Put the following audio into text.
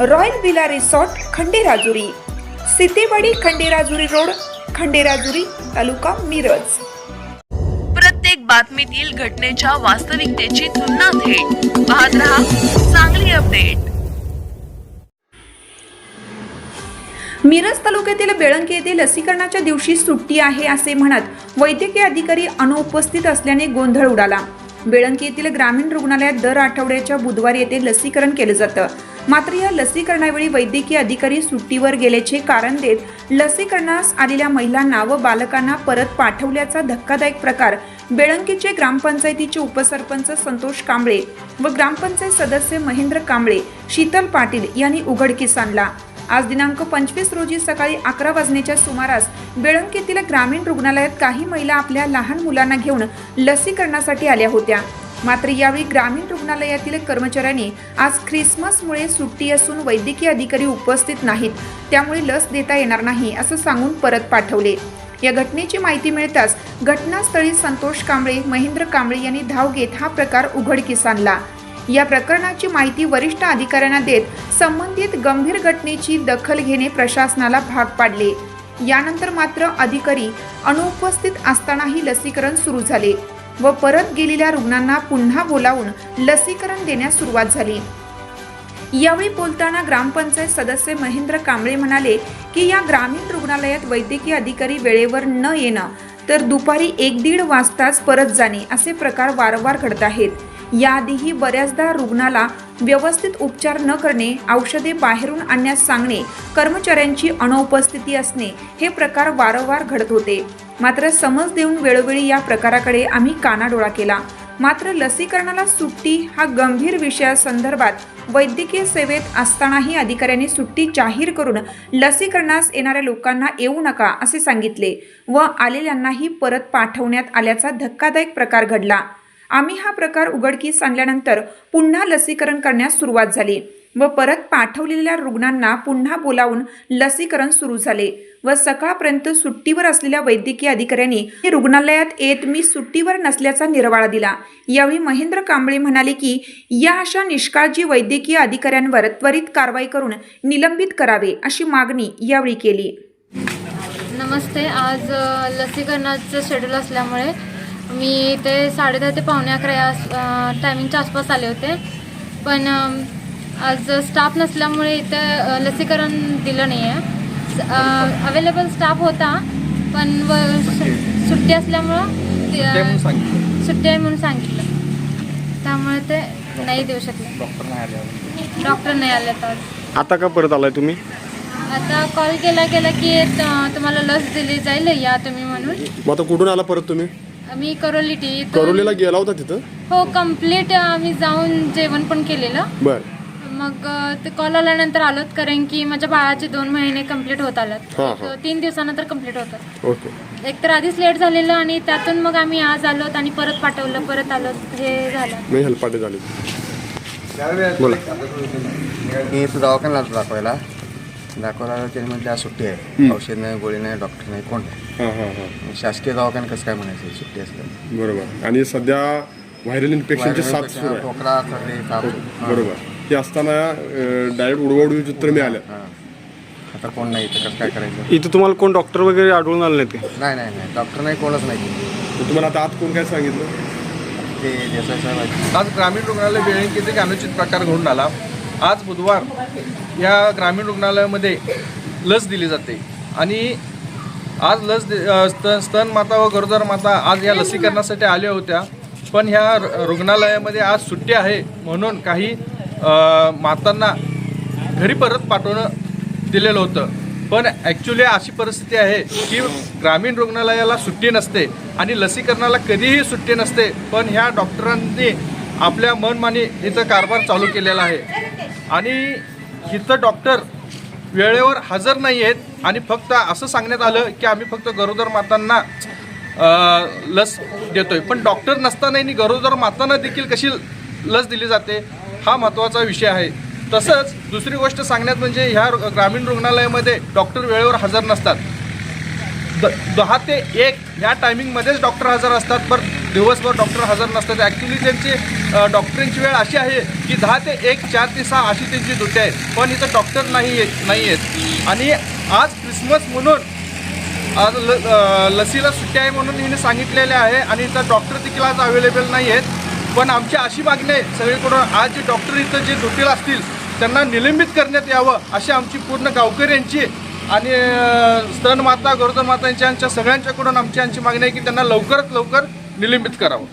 Royal villa resort Khanderajuri. Sitewadi Khanderajuri road Khanderajuri taluka Miraj. प्रत्येक बातमीतील घटनेच्या वास्तविकतेची तुलना थेट पाहत रहा चांगली अपडेट. मिरज तालुक्यातील बेळंकी येथे लसीकरणाच्या दिवशी सुट्टी आहे असे म्हणत वैद्यकीय अधिकारी अनुपस्थित असल्याने गोंधळ उडाला. बेळंकी येथील ग्रामीण रुग्णालयात दर आठवड्याच्या बुधवारी येथे लसीकरण केलं जातं. मात्र या लसीकरणावेळी वैद्यकीय अधिकारी सुट्टीवर गेल्याचे कारण देत लसीकरणास आलेल्या महिलांना व बालकांना परत पाठवल्याचा धक्कादायक प्रकार बेळंकीचे ग्रामपंचायतीचे उपसरपंच संतोष कांबळे व ग्रामपंचायत सदस्य महेंद्र कांबळे शीतल पाटील यांनी उघडकीस आणला. आज दिनांक पंचवीस रोजी सकाळी अकरा वाजण्याच्या सुमारास बेळंकीतील ग्रामीण रुग्णालयात काही महिला आपल्या लहान मुलांना घेऊन लसीकरणासाठी आल्या होत्या. मात्र यावेळी ग्रामीण रुग्णालयातील कर्मचाऱ्यांनी आज ख्रिसमसमुळे सुट्टी असून वैद्यकीय अधिकारी उपस्थित नाहीत. त्यामुळे लस देता येणार नाही असं सांगून परत पाठवले. या घटनेची माहिती मिळताच घटनास्थळी संतोष कांबळे महेंद्र कांबळे यांनी धाव घेत हा प्रकार उघडकीस आणला. या प्रकरणाची माहिती वरिष्ठ अधिकाऱ्यांना देत संबंधित गंभीर घटनेची दखल घेणे प्रशासनाला भाग पाडले. यानंतर मात्र अधिकारी अनुपस्थित असतानाही लसीकरण सुरू झाले व परत गेलेल्या रुग्णांना पुन्हा बोलावून लसीकरण देण्यास सुरुवात झाली. यावेळी बोलताना ग्रामपंचायत सदस्य महेंद्र कांबळे म्हणाले की या ग्रामीण रुग्णालयात वैद्यकीय अधिकारी वेळेवर न येणं तर दुपारी एक दीड वाजताच परत जाणे असे प्रकार वारंवार घडत आहेत. याआधीही बऱ्याचदा रुग्णाला व्यवस्थित उपचार न करणे औषधे बाहेरून आणण्यास सांगणे कर्मचाऱ्यांची अनुपस्थिती असणे हे प्रकार वारंवार घडत होते. मात्र समज देऊन वेळोवेळी या प्रकाराकडे आम्ही कानाडोळा केला. मात्र लसीकरणाला सुट्टी हा गंभीर विषयासंदर्भात वैद्यकीय सेवेत असतानाही अधिकाऱ्यांनी सुट्टी जाहीर करून लसीकरणास येणाऱ्या लोकांना येऊ नका असे सांगितले व आलेल्यांनाही परत पाठवण्यात आल्याचा धक्कादायक प्रकार घडला. आम्ही हा प्रकार उघडकीस आणल्यानंतर पुन्हा लसीकरण करण्यास सुरुवात झाली व परत पाठवलेल्या रुग्णांना पुन्हा बोलावून लसीकरण सुरू झाले व सकाळपर्यंत सुट्टीवर असलेल्या वैद्यकीय अधिकाऱ्यांनी रुग्णालयात येत मी सुट्टीवर नसल्याचा निर्वाळा दिला. यावेळी महेंद्र कांबळे म्हणाले की या अशा निष्काळजी वैद्यकीय अधिकाऱ्यांवर त्वरित कारवाई करून निलंबित करावे अशी मागणी यावेळी केली. नमस्ते. आज लसीकरणाचं शेड्यूल असल्यामुळे मी ते साडेदहा ते पावणे अकरा या टायमिंगच्या आसपास आले होते. पण आज स्टाफ नसल्यामुळे इथे लसीकरण दिलं नाही आहे अवेलेबल स्टाफ होता पण व सु- सुट्टी असल्यामुळं सुट्टी आहे म्हणून सांगितलं. त्यामुळे ते नाही देऊ शकले. डॉक्टर नाही आले तर आता. का परत आलाय तुम्ही? आता कॉल केला गेला की तुम्हाला लस दिली जाईल या तुम्ही म्हणून. आता कुठून आला परत तुम्ही? मी करोली टी करोलीला गेला होता तिथं? हो कंप्लीट आम्ही जाऊन जेवण पण केलेलं. बर. मग ते कॉल आल्यानंतर आलोत कारण की माझ्या बाळाचे दोन महिने कंप्लीट होत आलेत. हा, हा. तीन दिवसानंतर कंप्लीट होतात. ओके. एक तर आधीच लेट झालेलं आणि त्यातून मग आम्ही आज आलोत आणि परत पाठवलं परत आलोत. हे झालं. मी हेलपाटे झाले. बोला. मी इथं दवाखान्याला आलो दाखवायला. दाखवायला त्याने म्हटलं आज सुट्टी आहे. औषध नाही गोळी नाही डॉक्टर नाही कोण नाही. हां हां हां. शासकीय दवाखान्यात कसं काय म्हणायचं सुट्टी असतं. बरोबर. आणि सध्या व्हायरल इन्फेक्शनची साथ सुरू आहे. खोकला सर्दी ताप हां. बरोबर. हे असताना डायरेक्ट उडवाउडवी चित्र मिळालं. हां. आता कोण नाही इथं कसं काय करायचं? इथं तुम्हाला कोण डॉक्टर वगैरे आढळून आले नाहीत नाही नाही नाही. डॉक्टर नाही कोणच नाही. तुम्हाला आता आत कोण काय सांगितलं? ते देसाई साहेब आहेत. आज ग्रामीण रुग्णालय बेळंकीत एक अनुचित प्रकार घडून आला? आज बुधवार या ग्रामीण रुग्णालयामध्ये लस दिली जाते. आणि आज लस दि- स्त स्तन माता व गरोदर माता आज या लसीकरणासाठी आल्या होत्या. पण ह्या रुग्णालयामध्ये आज सुट्टी आहे म्हणून काही मातांना घरी परत पाठवणं दिलेलं होतं. पण ॲक्च्युली अशी परिस्थिती आहे की ग्रामीण रुग्णालयाला सुट्टी नसते आणि लसीकरणाला कधीही सुट्टी नसते. पण ह्या डॉक्टरांनी आपल्या मनमानी इथं कारभार चालू केलेला आहे. आणि इथं डॉक्टर वेळेवर हजर नाही आहेत आणि फक्त असं सांगण्यात आलं की आम्ही फक्त गरोदर मातांना लस देतोय. पण डॉक्टर नसतानाही गरोदर मातांना देखील कशी लस दिली जाते हा महत्त्वाचा विषय आहे. तसंच दुसरी गोष्ट सांगण्यात म्हणजे ह्या रु- ग्रामीण रुग्णालयामध्ये डॉक्टर वेळेवर हजर नसतात. द दहा ते एक या टायमिंगमध्येच डॉक्टर हजर असतात. पण दिवसभर डॉक्टर हजर नसतात. ॲक्च्युली त्यांची डॉक्टरांची वेळ अशी आहे की दहा ते एक चार ते सहा अशी त्यांची ड्युटी आहे. पण इथं डॉक्टर नाही येत नाही आहेत आणि आज क्रिसमस म्हणून आज ल लसीला सुट्टी आहे म्हणून हिने सांगितलेले आहे आणि इथं डॉक्टर देखील आज अवेलेबल नाही आहेत. पण आमची अशी मागणी आहे सगळीकडून आज जे डॉक्टर इथं जे ड्युटीला असतील त्यांना निलंबित करण्यात यावं अशी आमची पूर्ण गावकऱ्यांची आणि अ, स्तन माता गरोदर माता यांच्या सगळ्यांच्याकडून आमची यांची मागणी आहे की त्यांना लवकरात लवकर निलंबित करावं.